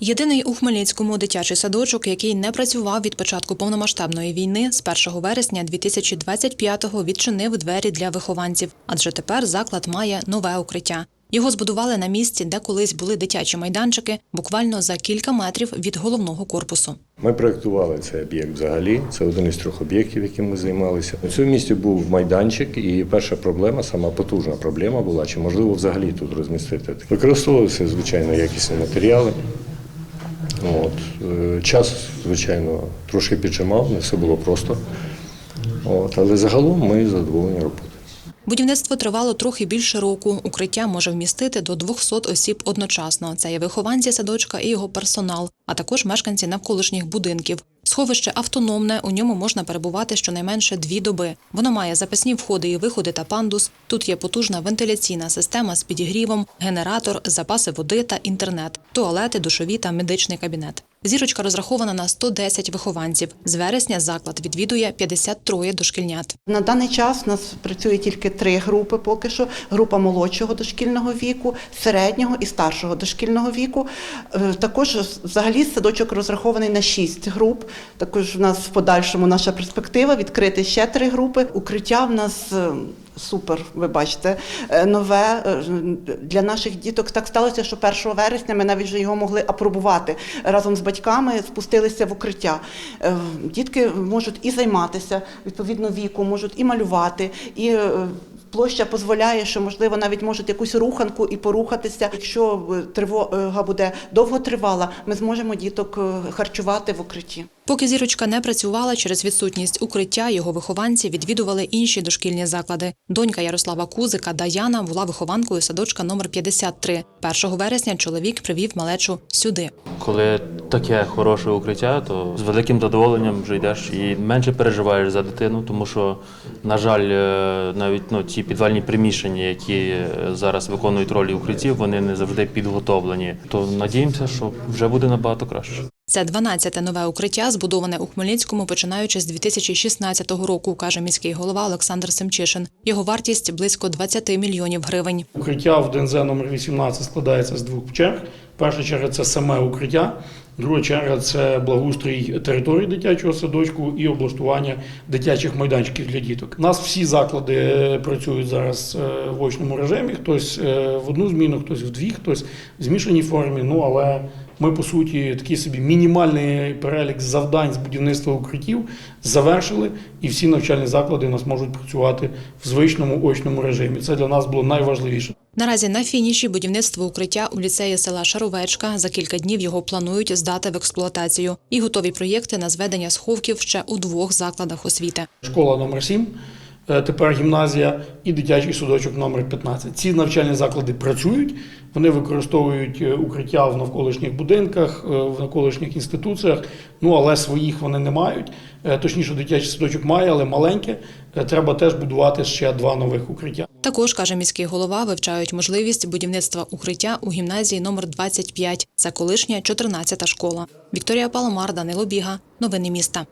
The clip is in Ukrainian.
Єдиний у Хмельницькому дитячий садочок, який не працював від початку повномасштабної війни, з 1 вересня 2025-го відчинив двері для вихованців, адже тепер заклад має нове укриття. Його збудували на місці, де колись були дитячі майданчики, буквально за кілька метрів від головного корпусу. Ми проєктували цей об'єкт взагалі. Це один із трьох об'єктів, яким ми займалися. У цьому місті був майданчик, і перша проблема, сама потужна проблема була, чи можливо взагалі тут розмістити. Використовувалися звичайно якісні матеріали. От. е, Час, звичайно, трошки піджимав, не все було просто. От. Але загалом ми задоволені роботою. Будівництво тривало трохи більше року. Укриття може вмістити до 200 осіб одночасно. Це є вихованці садочка і його персонал, а також мешканці навколишніх будинків. Сховище автономне, у ньому можна перебувати щонайменше дві доби. Воно має запасні входи і виходи та пандус. Тут є потужна вентиляційна система з підігрівом, генератор, запаси води та інтернет, туалети, душові та медичний кабінет. Зірочка розрахована на 110 вихованців. З вересня заклад відвідує 53 дошкільнят. На даний час у нас працює тільки три групи поки що: група молодшого дошкільного віку, середнього і старшого дошкільного віку. Е, Також взагалі садочок розрахований на шість груп. Також в нас в подальшому наша перспектива відкрити ще три групи. Укриття в нас. Супер, ви бачите, Е, нове е, для наших діток так сталося, що 1 вересня ми навіть вже його могли апробувати разом з батьками, спустилися в укриття. Е, Дітки можуть і займатися відповідно віку, можуть і малювати, і площа дозволяє, що можливо навіть можуть якусь руханку і порухатися. Якщо тривога буде довго тривала, ми зможемо діток харчувати в укритті. Поки зірочка не працювала через відсутність укриття, його вихованці відвідували інші дошкільні заклади. Донька Ярослава Кузика Даяна була вихованкою садочка номер 53. 1 вересня чоловік привів малечу сюди. Коли таке хороше укриття, то з великим задоволенням вже йдеш і менше переживаєш за дитину, тому що, на жаль, е, навіть ну, ті підвальні приміщення, які е, зараз виконують ролі укриттів, вони не завжди підготовлені. То надіємося, що вже буде набагато краще. Це 12-те нове укриття, збудоване у Хмельницькому, починаючи з 2016 року, каже міський голова Олександр Семчишин. Його вартість близько 20 мільйонів гривень. Укриття в ДНЗ номер 18 складається з двох черг. Перша черга це саме укриття, друга черга це благоустрій території дитячого садочку і облаштування дитячих майданчиків для діток. У нас всі заклади е, працюють зараз е, в очному режимі. Хтось е, в одну зміну, хтось в дві, хтось в змішаній формі. Ну але ми по суті такий собі мінімальний перелік завдань з будівництва укриттів завершили, і всі навчальні заклади у нас можуть працювати в звичному очному режимі. Це для нас було найважливіше. Наразі на фініші будівництво укриття у ліцеї села Шаровечка. За кілька днів його планують здати в експлуатацію. І готові проєкти на зведення сховків ще у двох закладах освіти. Школа номер 7 е, тепер гімназія і дитячий садочок номер 15. Ці навчальні заклади працюють, вони використовують е, укриття в навколишніх будинках, е, в навколишніх інституціях, ну але своїх вони не мають. Е, Точніше, дитячий садочок має, але маленьке. Е, Треба теж будувати ще два нових укриття. Також каже міський голова, вивчають можливість будівництва укриття у гімназії номер 25. Це колишня 14-та школа. Вікторія Паламар, Данило Біга. Новини міста.